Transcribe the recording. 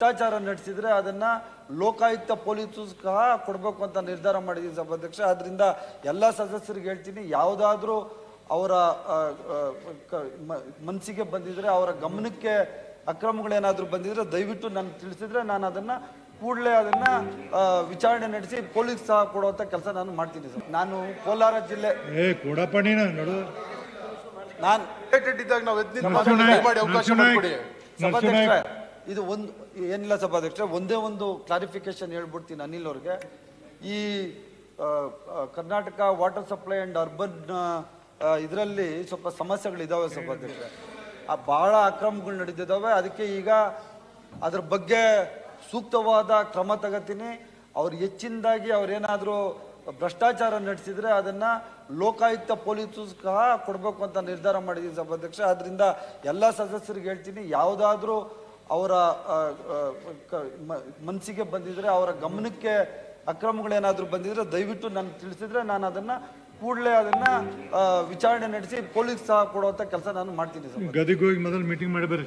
ಭ್ರಷ್ಟಾಚಾರ ನಡೆಸಿದ್ರೆ ಅದನ್ನ ಲೋಕಾಯುಕ್ತ ಪೊಲೀಸು ಸಹ ಕೊಡಬೇಕು ಅಂತ ನಿರ್ಧಾರ ಮಾಡಿದೀನಿ ಸಭಾಧ್ಯಕ್ಷ. ಆದ್ರಿಂದ ಎಲ್ಲ ಸದಸ್ಯರಿಗೆ ಹೇಳ್ತೀನಿ ಯಾವುದಾದ್ರೂ ಅವರ ಮನಸ್ಸಿಗೆ ಬಂದಿದ್ರೆ ಅವರ ಗಮನಕ್ಕೆ ಅಕ್ರಮಗಳೇನಾದ್ರೂ ಬಂದಿದ್ರೆ ದಯವಿಟ್ಟು ನಾನು ತಿಳಿಸಿದ್ರೆ ನಾನು ಅದನ್ನ ಕೂಡಲೇ ಅದನ್ನ ವಿಚಾರಣೆ ನಡೆಸಿ ಪೊಲೀಸ್ ಸಹ ಕೊಡುವಂತ ಕೆಲಸ ನಾನು ಮಾಡ್ತೀನಿ ಸರ್. ನಾನು ಕೋಲಾರ ಜಿಲ್ಲೆ ನೀನು ಇದ್ದಾಗ ನಾವು ಮಾಡಿ ಅವಕಾಶ. ಮಾಡಿಕೊಡಿ ಇದು ಒಂದು ಏನಿಲ್ಲ ಸಭಾಧ್ಯಕ್ಷ ಒಂದೇ ಒಂದು ಕ್ಲಾರಿಫಿಕೇಶನ್ ಹೇಳ್ಬಿಡ್ತೀನಿ ಅನಿಲ್ ಅವ್ರಿಗೆ. ಈ Karnataka water supply and urban ಇದರಲ್ಲಿ ಸ್ವಲ್ಪ ಸಮಸ್ಯೆಗಳಿದ್ದಾವೆ ಸಭಾಧ್ಯಕ್ಷ ಆ ಭಾಳ ಅಕ್ರಮಗಳು ನಡೆದಿದ್ದಾವೆ ಅದಕ್ಕೆ ಈಗ ಅದ್ರ ಬಗ್ಗೆ ಸೂಕ್ತವಾದ ಕ್ರಮ ತಗತೀನಿ. ಅವ್ರು ಹೆಚ್ಚಿನದಾಗಿ ಅವ್ರೇನಾದರೂ ಭ್ರಷ್ಟಾಚಾರ ನಡೆಸಿದರೆ ಅದನ್ನು ಲೋಕಾಯುಕ್ತ ಪೊಲೀಸು ಸಹ ಕೊಡಬೇಕು ಅಂತ ನಿರ್ಧಾರ ಮಾಡಿದೀನಿ ಸಭಾಧ್ಯಕ್ಷ ಆದ್ದರಿಂದ ಎಲ್ಲ ಸದಸ್ಯರಿಗೆ ಹೇಳ್ತೀನಿ, ಯಾವುದಾದ್ರೂ ಅವರ ಮನಸ್ಸಿಗೆ ಬಂದಿದ್ರೆ, ಅವರ ಗಮನಕ್ಕೆ ಅಕ್ರಮಗಳೇನಾದರೂ ಬಂದಿದ್ರೆ, ದಯವಿಟ್ಟು ನನಗೆ ತಿಳಿಸಿದ್ರೆ ನಾನು ಅದನ್ನ ಕೂಡಲೇ ಅದನ್ನ ವಿಚಾರಣೆ ನಡೆಸಿ, ಪೊಲೀಸ್ ಸಹ ಕೊಡುವಂತ ಕೆಲಸ ನಾನು ಮಾಡ್ತೀನಿ ಸರ್. ಗದಿಗೆ ಹೋಗಿ ಮೊದಲು ಮೀಟಿಂಗ್ ಮಾಡಿ ಬರ್ರಿ.